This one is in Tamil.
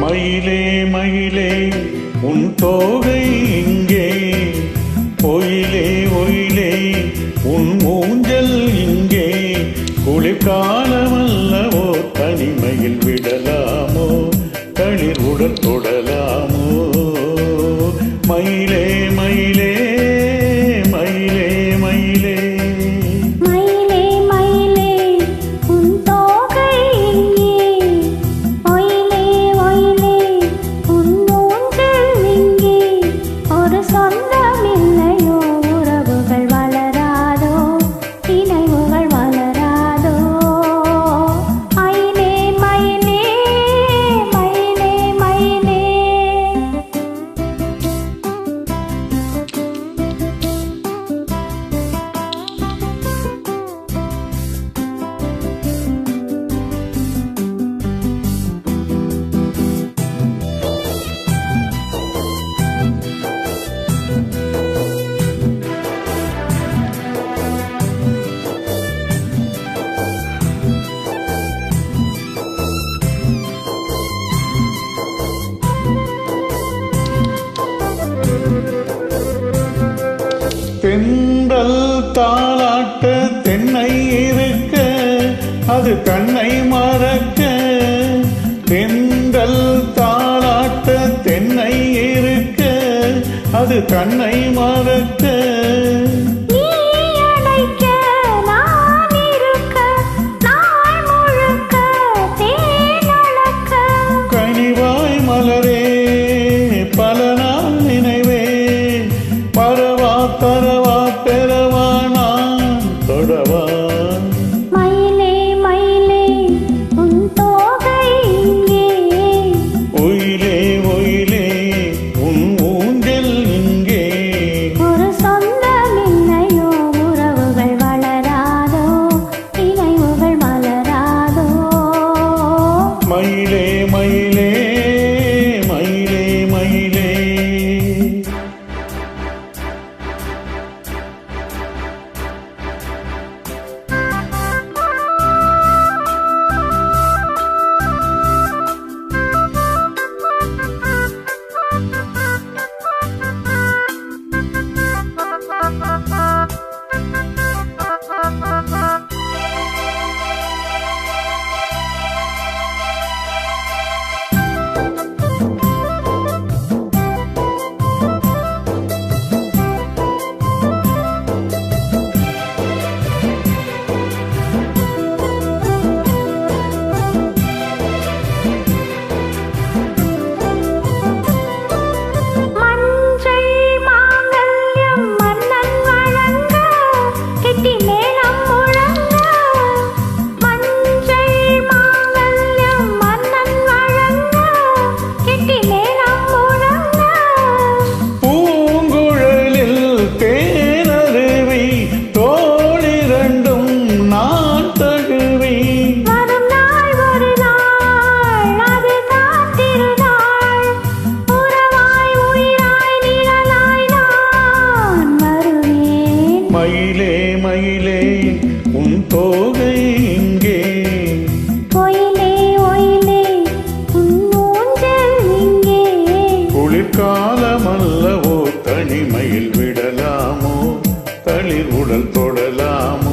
மயிலே மயிலே உன் தோகை இங்கே. ஒயிலே ஒயிலே உன் மூஞ்சல் இங்கே. குளிர்காலமல்லவோ தனிமையில் விடலாமோ? தளிர் உடல் தொடலாமோ? மயிலே தென்றல் தாளாட்ட தென்னை இருக்க அது கண்ணை மறக்க. தென்றல் தாளாட்ட தென்னை இருக்க அது கண்ணை மறக்க. மயிலே தனிமையில் விடலாமோ? தளிர் உடல் தொடலாமோ?